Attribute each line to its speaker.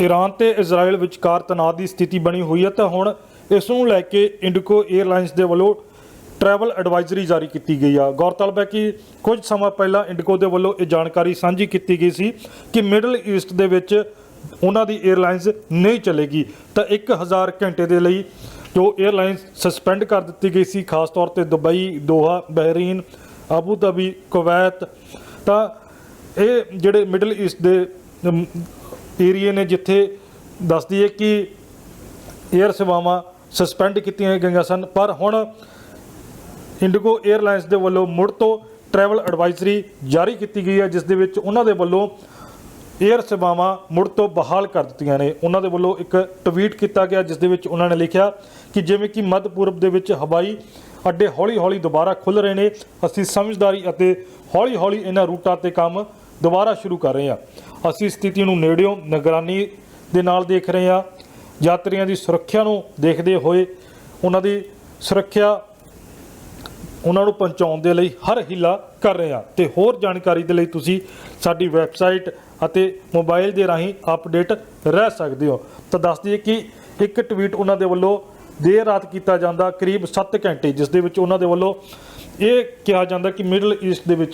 Speaker 1: Iran ਤੇ Israel ਵਿਚਕਾਰ ਤਣਾਅ ਦੀ ਸਥਿਤੀ ਬਣੀ ਹੋਈ ਹੈ ਤਾਂ ਹੁਣ ਇਸ ਨੂੰ ਲੈ ਕੇ ਇੰਡਕੋ 에ਅਰਲਾਈਨਸ ਦੇ ਵੱਲੋਂ ਟਰੈਵਲ ਐਡਵਾਈਜ਼ਰੀ ਜਾਰੀ ਕੀਤੀ ਗਈ ਆ। ਗੌਰਤਲਬ ਹੈ ਕਿ ਕੁਝ ਸਮਾਂ ਪਹਿਲਾਂ ਇੰਡਕੋ ਦੇ ਵੱਲੋਂ ਇਹ ਜਾਣਕਾਰੀ ਸਾਂਝੀ ਕੀਤੀ ਗਈ ਸੀ ਕਿ ਮਿਡਲ ਈਸਟ ਦੇ ਵਿੱਚ ਉਹਨਾਂ ਦੀ 에ਅਰਲਾਈਨਸ ਨਹੀਂ ਚੱਲੇਗੀ। ਤਾਂ 1000 ਘੰਟੇ ਦੇ ਲਈ ਜੋ 에ਅਰਲਾਈਨਸ ਸਸਪੈਂਡ ਕਰ ਦਿੱਤੀ ਗਈ ਸੀ, ਖਾਸ ਤੌਰ ਤੇ Dubai, Doha, Bahrain Abu Dhabi, Kuwait, ਤਾਂ ਇਹ ਜਿਹੜੇ ਮਿਡਲ ਈਸਟ ਦੇ ਏਰੀਏ ਨੇ ਜਿੱਥੇ ਦੱਸਦੀ ਹੈ ਕਿ 에ਅਰ ਸੇਵਾਵਾਂ ਸਸਪੈਂਡ ਕੀਤੀਆਂ ਗਈਆਂ ਸਨ, ਪਰ ਹੁਣ ਇੰਡੀਗੋ 에ਅਰਲਾਈਨਸ ਦੇ ਵੱਲੋਂ ਮੁੜ ਤੋਂ ਟਰੈਵਲ ਐਡਵਾਈਜ਼ਰੀ ਜਾਰੀ ਕੀਤੀ ਗਈ ਹੈ, ਜਿਸ ਦੇ ਵਿੱਚ ਉਹਨਾਂ ਦੇ ਵੱਲੋਂ 에ਅਰ ਸੇਵਾਵਾਂ ਮੁੜ ਤੋਂ ਬਹਾਲ ਕਰ ਦਿੱਤੀਆਂ ਨੇ। ਉਹਨਾਂ ਦੇ ਵੱਲੋਂ ਇੱਕ ਟਵੀਟ ਕੀਤਾ ਗਿਆ, ਜਿਸ ਦੇ ਵਿੱਚ ਉਹਨਾਂ ਨੇ ਲਿਖਿਆ ਕਿ ਜਿਵੇਂ ਕਿ ਮੱਧ ਪੂਰਬ ਦੇ ਵਿੱਚ ਹਵਾਈ ਅੱਡੇ ਹੌਲੀ-ਹੌਲੀ ਦੁਬਾਰਾ ਖੁੱਲ ਰਹੇ ਨੇ, ਅਸੀਂ ਸਮਝਦਾਰੀ ਅਤੇ ਹੌਲੀ-ਹੌਲੀ ਇਹਨਾਂ ਰੂਟਾਂ ਤੇ ਕੰਮ ਦੁਬਾਰਾ ਸ਼ੁਰੂ ਕਰ ਰਹੇ ਹਾਂ। ਅਸੀਂ ਸਥਿਤੀ ਨੂੰ ਨੇੜਿਓਂ ਨਿਗਰਾਨੀ ਦੇ ਨਾਲ ਦੇਖ ਰਹੇ ਹਾਂ। ਯਾਤਰੀਆਂ ਦੀ ਸੁਰੱਖਿਆ ਨੂੰ ਦੇਖਦੇ ਹੋਏ ਉਹਨਾਂ ਦੀ ਸੁਰੱਖਿਆ ਉਹਨਾਂ ਨੂੰ ਪਹੁੰਚਾਉਣ ਦੇ ਲਈ ਹਰ ਹਿੱਲਾ ਕਰ ਰਹੇ ਹਾਂ। ਤੇ ਹੋਰ ਜਾਣਕਾਰੀ ਦੇ ਲਈ ਤੁਸੀਂ ਸਾਡੀ ਵੈਬਸਾਈਟ ਅਤੇ ਮੋਬਾਈਲ ਦੇ ਰਾਹੀਂ ਅਪਡੇਟ ਰਹਿ ਸਕਦੇ ਹੋ। ਤਾਂ ਦੱਸ ਦਈਏ ਕਿ ਇੱਕ ਟਵੀਟ ਉਹਨਾਂ ਦੇ ਵੱਲੋਂ ਦੇਰ ਰਾਤ ਕੀਤਾ ਜਾਂਦਾ, ਕਰੀਬ 7 ਘੰਟੇ, ਜਿਸ ਦੇ ਵਿੱਚ ਉਹਨਾਂ ਦੇ ਵੱਲੋਂ ਇਹ ਕਿਹਾ ਜਾਂਦਾ ਕਿ ਮਿਡਲ ਈਸਟ ਦੇ ਵਿੱਚ